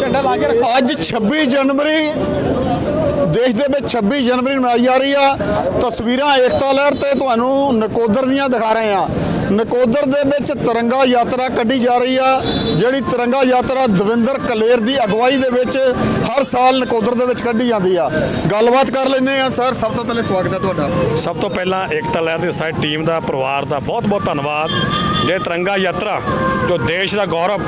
ਝੰਡਾ ਲਾ ਕੇ ਅੱਜ 26 ਜਨਵਰੀ, ਦੇਸ਼ ਦੇ ਵਿੱਚ 26 ਜਨਵਰੀ ਮਨਾਈ ਜਾ ਰਹੀ ਆ। ਤਸਵੀਰਾਂ ਏਕਤਾ ਲਹਿਰ ਤੇ ਤੁਹਾਨੂੰ ਨਕੋਦਰ ਦੀਆਂ ਦਿਖਾ ਰਹੇ ਆ। ਨਕੋਦਰ ਦੇ ਵਿੱਚ ਤਿਰੰਗਾ ਯਾਤਰਾ ਕੱਢੀ ਜਾ ਰਹੀ ਆ, ਜਿਹੜੀ ਤਿਰੰਗਾ ਯਾਤਰਾ ਦਵਿੰਦਰ ਕਲੇਰ ਦੀ ਅਗਵਾਈ ਦੇ ਵਿੱਚ ਹਰ ਸਾਲ ਨਕੋਦਰ ਦੇ ਵਿੱਚ ਕੱਢੀ ਜਾਂਦੀ ਆ। ਗੱਲਬਾਤ ਕਰ ਲੈਂਦੇ ਆ, ਸਰ, ਸਭ ਤੋਂ ਪਹਿਲੇ ਸਵਾਗਤ ਹੈ ਤੁਹਾਡਾ। ਸਭ ਤੋਂ ਪਹਿਲਾਂ ਏਕਤਾ ਲਹਿਰ ਦੀ ਸਾਡੀ ਟੀਮ ਦਾ, ਪਰਿਵਾਰ ਦਾ ਬਹੁਤ-ਬਹੁਤ ਧੰਨਵਾਦ। ਜੇ ਤਿਰੰਗਾ ਯਾਤਰਾ, ਜੋ ਦੇਸ਼ ਦਾ ਗੌਰਵ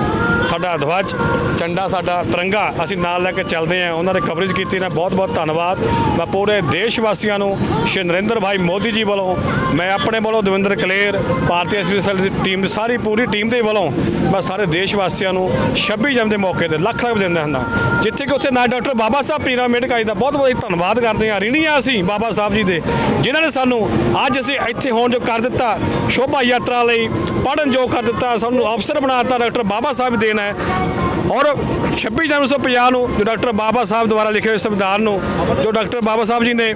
ਸਾਡਾ ਅਧਵਜ, ਝੰਡਾ ਸਾਡਾ ਤਿਰੰਗਾ, ਅਸੀਂ ਨਾਲ ਲੈ ਕੇ ਚੱਲਦੇ ਹਾਂ। ਉਹਨਾਂ ਨੇ ਕਵਰੇਜ ਕੀਤੀ ਨਾ ਬਹੁਤ-ਬਹੁਤ ਧੰਨਵਾਦ। ਮੈਂ ਪੂਰੇ ਦੇਸ਼ ਵਾਸੀਆਂ ਨੂੰ, ਸ਼੍ਰੀ ਨਰਿੰਦਰ ਭਾਈ ਮੋਦੀ ਜੀ ਵੱਲੋਂ, ਮੈਂ ਆਪਣੇ ਵੱਲੋਂ ਦਵਿੰਦਰ ਕਲੇਰ, ਭਾਰਤੀ ਐਸਵੀ ਦੀ ਟੀਮ ਦੀ ਸਾਰੀ ਪੂਰੀ ਟੀਮ ਦੇ ਵੱਲੋਂ, ਮੈਂ ਸਾਰੇ ਦੇਸ਼ ਵਾਸੀਆਂ ਨੂੰ 26 ਜਨਮ ਦੇ ਮੌਕੇ ਤੇ ਲੱਖ ਲੱਖ ਦਿੰਦਾ ਹੁੰਦਾ। ਜਿੱਥੇ ਕਿ ਉੱਥੇ ਨਾ ਡਾਕਟਰ ਬਾਬਾ ਸਾਹਿਬ ਪੀਰਾਂ ਅੰਬੇਡਕਰ ਜੀ ਦਾ ਬਹੁਤ ਬਹੁਤ ਧੰਨਵਾਦ ਕਰਦੇ ਹਾਂ। ਰਿਣੀ ਆ ਅਸੀਂ ਬਾਬਾ ਸਾਹਿਬ ਜੀ ਦੇ, ਜਿਨ੍ਹਾਂ ਨੇ ਸਾਨੂੰ ਅੱਜ ਅਸੀਂ ਇੱਥੇ ਹੋਣ ਜੋ ਕਰ ਦਿੱਤਾ, ਸ਼ੋਭਾ ਯਾਤਰਾ ਲਈ ਪੜਨ ਯੋਗ ਕਰ ਦਿੱਤਾ, ਸਾਨੂੰ ਅਫਸਰ ਬਣਾਤਾ ਡਾਕਟਰ ਬਾਬਾ ਸਾਹਿਬ ਦੇਣ ਹੈ ਔਰ 26 ਜਨਵਰੀ 1950 ਨੂੰ ਜੋ ਡਾਕਟਰ ਬਾਬਾ ਸਾਹਿਬ ਦੁਆਰਾ ਲਿਖੇ ਹੋਏ ਸੰਵਿਧਾਨ ਨੂੰ, ਜੋ ਡਾਕਟਰ ਬਾਬਾ ਸਾਹਿਬ ਜੀ ਨੇ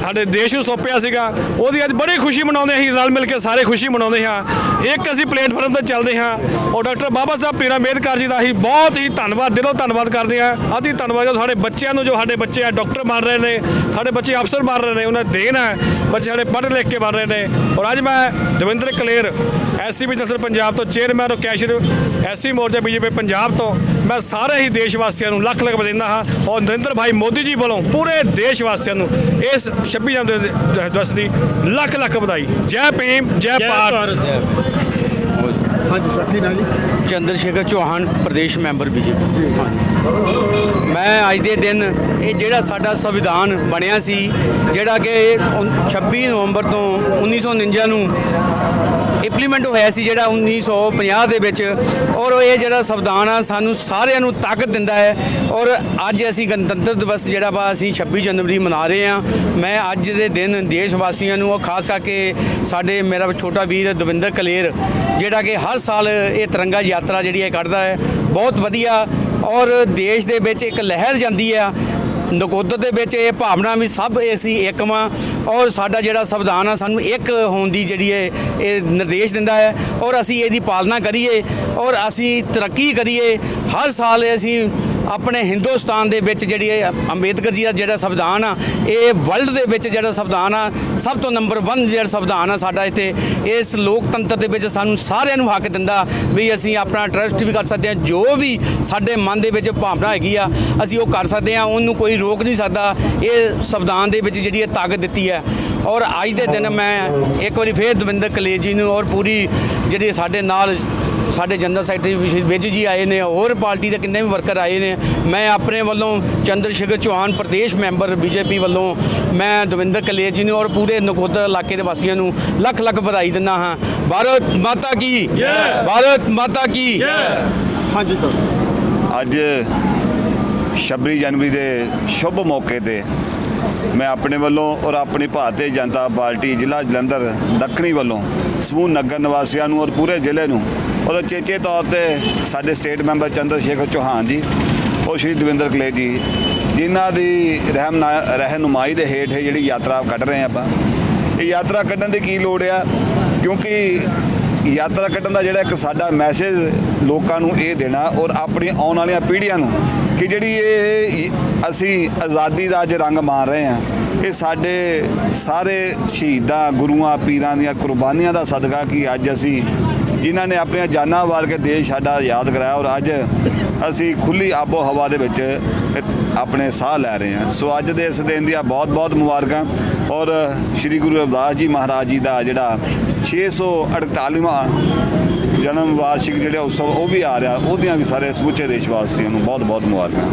ਸਾਡੇ ਦੇਸ਼ ਨੂੰ ਸੌਂਪਿਆ ਸੀਗਾ, ਉਹਦੀ ਅੱਜ ਬੜੀ ਖੁਸ਼ੀ ਮਨਾਉਂਦੇ ਅਸੀਂ ਰਲ ਮਿਲ ਕੇ ਸਾਰੇ ਖੁਸ਼ੀ ਮਨਾਉਂਦੇ ਹਾਂ। ਇੱਕ ਅਸੀਂ ਪਲੇਟਫਾਰਮ ਤੇ ਚੱਲਦੇ ਹਾਂ ਔਰ ਡਾਕਟਰ ਬਾਬਾ ਸਾਹਿਬ ਪੀਰ ਅੰਬੇਦਕਰ ਜੀ ਦਾ ਅਸੀਂ ਬਹੁਤ ਹੀ ਧੰਨਵਾਦ, ਦਿਲੋਂ ਧੰਨਵਾਦ ਕਰਦੇ ਹਾਂ। ਆਦੀ ਧੰਨਵਾਦ, ਜੋ ਸਾਡੇ ਬੱਚਿਆਂ ਨੂੰ, ਜੋ ਸਾਡੇ ਬੱਚੇ ਆ, ਡਾਕਟਰ ਬਣ ਰਹੇ ਨੇ, ਸਾਡੇ ਬੱਚੇ ਅਫਸਰ ਬਣ ਰਹੇ ਨੇ, ਉਹਨਾਂ ਦੀ ਦੇਣ ਹੈ ਬੱਚੇ ਸਾਡੇ ਪੜ੍ਹ ਲਿਖ ਕੇ ਬਣ ਰਹੇ ਨੇ। ਔਰ ਅੱਜ ਮੈਂ ਦਵਿੰਦਰ ਕਲੇਰ ਐਸਸੀ ਬਿਜ਼ਨਸ ਪੰਜਾਬ ਤੋਂ ਚੇਅਰਮੈਨ ਔਰ cashier SC Morcha BJP Punjab ਤੋਂ। ਮੈਂ ਸਾਰੇ ਹੀ ਦੇਸ਼ ਵਾਸੀਆਂ ਨੂੰ ਲੱਖ ਲੱਖ ਵਧਾਉਂਦਾ ਹਾਂ ਔਰ ਨਰਿੰਦਰ ਭਾਈ ਮੋਦੀ ਜੀ ਵੱਲੋਂ ਪੂਰੇ ਦੇਸ਼ ਵਾਸੀਆਂ ਨੂੰ ਇਸ 26 ਜਨਵਰੀ ਦੇ ਦਿਵਸ ਦੀ ਲੱਖ ਲੱਖ ਵਧਾਈ। ਜੈ ਭੀਮ ਜੈ ਭਾਰਤ। ਹਾਂਜੀ ਸਰ ਕੀ ਨਾ ਜੀ? Chandra Shekhar Chauhan Pradesh member BJP. ਮੈਂ ਅੱਜ ਦੇ ਦਿਨ ਇਹ ਜਿਹੜਾ ਸਾਡਾ ਸੰਵਿਧਾਨ ਬਣਿਆ ਸੀ ਜਿਹੜਾ ਕਿ ਉਨ- 26 ਨਵੰਬਰ ਤੋਂ 1949 ਨੂੰ ਇੰਪਲੀਮੈਂਟ ਹੋਇਆ ਸੀ ਜਿਹੜਾ 1950 ਦੇ ਵਿੱਚ। ਔਰ ਇਹ ਜਿਹੜਾ ਸੰਵਿਧਾਨ ਆ, ਸਾਨੂੰ ਸਾਰਿਆਂ ਨੂੰ ਤਾਕਤ ਦਿੰਦਾ ਹੈ। ਔਰ ਅੱਜ ਅਸੀਂ ਗਣਤੰਤਰ ਦਿਵਸ ਜਿਹੜਾ ਵਾ, ਅਸੀਂ 26 ਜਨਵਰੀ ਮਨਾ ਰਹੇ ਹਾਂ। ਮੈਂ ਅੱਜ ਦੇ ਦਿਨ ਦੇਸ਼ ਵਾਸੀਆਂ ਨੂੰ, ਔਰ ਖਾਸ ਕਰਕੇ ਸਾਡੇ ਮੇਰਾ ਛੋਟਾ ਵੀਰ ਦਵਿੰਦਰ ਕਲੇਰ, ਜਿਹੜਾ ਕਿ ਹਰ ਸਾਲ ਇਹ ਤਿਰੰਗਾ ਯਾਤਰਾ ਜਿਹੜੀ ਹੈ ਕੱਢਦਾ ਹੈ, ਬਹੁਤ ਵਧੀਆ। ਔਰ ਦੇਸ਼ ਦੇ ਵਿੱਚ ਇੱਕ ਲਹਿਰ ਜਾਂਦੀ ਆ। ਨਕੋਦਰ ਦੇ ਵਿੱਚ ਇਹ ਭਾਵਨਾ ਵੀ ਸਭ ਅਸੀਂ ਇੱਕ ਵਾਂ। ਔਰ ਸਾਡਾ ਜਿਹੜਾ ਸੰਵਿਧਾਨ ਆ, ਸਾਨੂੰ ਇੱਕ ਹੋਣ ਦੀ ਜਿਹੜੀ ਹੈ ਇਹ ਨਿਰਦੇਸ਼ ਦਿੰਦਾ ਹੈ। ਔਰ ਅਸੀਂ ਇਹਦੀ ਪਾਲਣਾ ਕਰੀਏ, ਔਰ ਅਸੀਂ ਤਰੱਕੀ ਕਰੀਏ। ਹਰ ਸਾਲ ਅਸੀਂ ਆਪਣੇ ਹਿੰਦੁਸਤਾਨ ਦੇ ਵਿੱਚ ਜਿਹੜੀ ਅੰਬੇਦਕਰ ਜੀ ਦਾ ਜਿਹੜਾ ਸੰਵਿਧਾਨ ਆ, ਇਹ ਵਰਲਡ ਦੇ ਵਿੱਚ ਜਿਹੜਾ ਸੰਵਿਧਾਨ ਆ, ਸਭ ਤੋਂ ਨੰਬਰ 1 ਜਿਹੜਾ ਸੰਵਿਧਾਨ ਆ ਸਾਡਾ ਇੱਥੇ, ਇਸ ਲੋਕਤੰਤਰ ਦੇ ਵਿੱਚ ਸਾਨੂੰ ਸਾਰਿਆਂ ਨੂੰ ਹੱਕ ਦਿੰਦਾ ਵੀ ਅਸੀਂ ਆਪਣਾ ਟਰਸਟ ਵੀ ਕਰ ਸਕਦੇ ਹਾਂ, ਜੋ ਵੀ ਸਾਡੇ ਮਨ ਦੇ ਵਿੱਚ ਭਾਵਨਾ ਹੈਗੀ ਆ, ਅਸੀਂ ਉਹ ਕਰ ਸਕਦੇ ਹਾਂ, ਉਹਨੂੰ ਕੋਈ ਰੋਕ ਨਹੀਂ ਸਕਦਾ, ਇਹ ਸੰਵਿਧਾਨ ਦੇ ਵਿੱਚ ਜਿਹੜੀ ਇਹ ਤਾਕਤ ਦਿੱਤੀ ਹੈ। ਔਰ ਅੱਜ ਦੇ ਦਿਨ ਮੈਂ ਇੱਕ ਵਾਰੀ ਫੇਰ ਦਵਿੰਦਰ ਕਲੇਜ ਜੀ ਨੂੰ ਔਰ ਪੂਰੀ ਜਿਹੜੀ ਸਾਡੇ ਨਾਲ ਸਾਡੇ ਜਨਰਲ ਸੈਕਟਰੀ ਵਿਜ ਜੀ ਆਏ ਨੇ ਹੋਰ ਪਾਰਟੀ ਦੇ ਕਿੰਨੇ ਵੀ ਵਰਕਰ ਆਏ ਨੇ। ਮੈਂ ਆਪਣੇ ਵੱਲੋਂ ਚੰਦਰ ਸ਼ੇਖਰ ਚੌਹਾਨ ਪ੍ਰਦੇਸ਼ ਮੈਂਬਰ ਬੀਜੇਪੀ ਵੱਲੋਂ ਮੈਂ ਦਵਿੰਦਰ ਕਲੇਰ ਜੀ ਨੂੰ ਔਰ ਪੂਰੇ ਨਕੋਦਰ ਇਲਾਕੇ ਦੇ ਵਾਸੀਆਂ ਨੂੰ ਲੱਖ ਲੱਖ ਵਧਾਈ ਦਿੰਦਾ ਹਾਂ। ਭਾਰਤ ਮਾਤਾ ਕੀ? ਜੈ। ਭਾਰਤ ਮਾਤਾ ਕੀ? ਹਾਂਜੀ ਸਰ। ਅੱਜ 26 ਜਨਵਰੀ ਦੇ ਸ਼ੁਭ ਮੌਕੇ ਤੇ ਮੈਂ ਆਪਣੇ ਵੱਲੋਂ ਔਰ ਆਪਣੀ ਭਾਰਤੀ ਜਨਤਾ ਪਾਰਟੀ ਜ਼ਿਲ੍ਹਾ ਜਲੰਧਰ ਦੱਖਣੀ ਵੱਲੋਂ ਸਮੂਹ ਨਗਰ ਨਿਵਾਸੀਆਂ ਨੂੰ ਔਰ ਪੂਰੇ ਜ਼ਿਲ੍ਹੇ ਨੂੰ ਔਰ ਚੇਚੇ ਤੌਰ ਤੇ ਸਾਡੇ ਸਟੇਟ ਮੈਂਬਰ ਚੰਦਰ ਸ਼ੇਖਰ ਚੌਹਾਨ ਜੀ ਔਰ ਸ਼੍ਰੀ ਦਵਿੰਦਰ ਕਲੇ ਜੀ, ਜਿਨ੍ਹਾਂ ਦੀ ਰਹਿਮ ਰਹਿਨੁਮਾਈ ਦੇ ਹੇਠ ਇਹ ਜਿਹੜੀ ਯਾਤਰਾ ਕੱਢ ਰਹੇ ਹਾਂ ਆਪਾਂ। ਇਹ ਯਾਤਰਾ ਕੱਢਣ ਦੀ ਕੀ ਲੋੜ ਆ? ਕਿਉਂਕਿ ਯਾਤਰਾ ਕੱਢਣ ਦਾ ਜਿਹੜਾ ਇੱਕ ਸਾਡਾ ਮੈਸੇਜ ਲੋਕਾਂ ਨੂੰ ਇਹ ਦੇਣਾ ਔਰ ਆਪਣੀ ਆਉਣ ਵਾਲੀਆਂ ਪੀੜ੍ਹੀਆਂ ਨੂੰ ਕਿ ਜਿਹੜੀ ਇਹ ਅਸੀਂ ਆਜ਼ਾਦੀ ਦਾ ਅੱਜ ਰੰਗ ਮਾਰ ਰਹੇ ਹਾਂ, ਇਹ ਸਾਡੇ ਸਾਰੇ ਸ਼ਹੀਦਾਂ, ਗੁਰੂਆਂ, ਪੀਰਾਂ ਦੀਆਂ ਕੁਰਬਾਨੀਆਂ ਦਾ ਸਦਕਾ ਕਿ ਅੱਜ ਅਸੀਂ ਜਿਨ੍ਹਾਂ ਨੇ ਆਪਣੀਆਂ ਜਾਨਾਂ ਵਾਰ ਕੇ ਦੇਸ਼ ਸਾਡਾ ਯਾਦ ਕਰਾਇਆ ਔਰ ਅੱਜ ਅਸੀਂ ਖੁੱਲੀ ਆਬੋ ਹਵਾ ਦੇ ਵਿੱਚ ਆਪਣੇ ਸਾਹ ਲੈ ਰਹੇ ਹਾਂ। ਸੋ ਅੱਜ ਦੇ ਇਸ ਦਿਨ ਦੀਆਂ ਬਹੁਤ-ਬਹੁਤ ਮੁਬਾਰਕਾਂ ਔਰ ਸ੍ਰੀ ਗੁਰੂ ਰਵਿਦਾਸ ਜੀ ਮਹਾਰਾਜ ਜੀ ਦਾ ਜਿਹੜਾ 648ਵਾਂ ਜਨਮ ਵਾਰਸ਼ਿਕ ਜਿਹੜਾ ਉਤਸਵ ਉਹ ਵੀ ਆ ਰਿਹਾ, ਉਹਦੀਆਂ ਵੀ ਸਾਰੇ ਸਮੁੱਚੇ ਦੇਸ਼ ਵਾਸੀਆਂ ਨੂੰ ਬਹੁਤ-ਬਹੁਤ ਮੁਬਾਰਕਾਂ।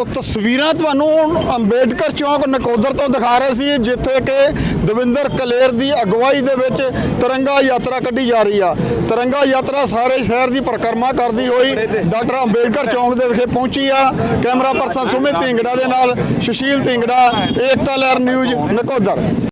ਤੋ ਤਸਵੀਰਾਂ ਤੁਹਾਨੂੰ ਅੰਬੇਡਕਰ ਚੌਂਕ ਨਕੋਦਰ ਤੋਂ ਦਿਖਾ ਰਹੇ ਸੀ, ਜਿੱਥੇ ਕਿ ਦਵਿੰਦਰ ਕਲੇਰ ਦੀ ਅਗਵਾਈ ਦੇ ਵਿੱਚ ਤਿਰੰਗਾ ਯਾਤਰਾ ਕੱਢੀ ਜਾ ਰਹੀ ਆ। ਤਿਰੰਗਾ ਯਾਤਰਾ ਸਾਰੇ ਸ਼ਹਿਰ ਦੀ ਪਰਿਕਰਮਾ ਕਰਦੀ ਹੋਈ ਡਾਕਟਰ ਅੰਬੇਡਕਰ ਚੌਂਕ ਦੇ ਵਿਖੇ ਪਹੁੰਚੀ ਆ। ਕੈਮਰਾ ਪਰਸਨ ਸੁਮਿਤ ਢਿੰਗੜਾ ਦੇ ਨਾਲ ਸੁਸ਼ੀਲ ਢਿੰਗੜਾ, ਏਕਤਾ ਲਹਿਰ ਨਿਊਜ਼ ਨਕੋਦਰ।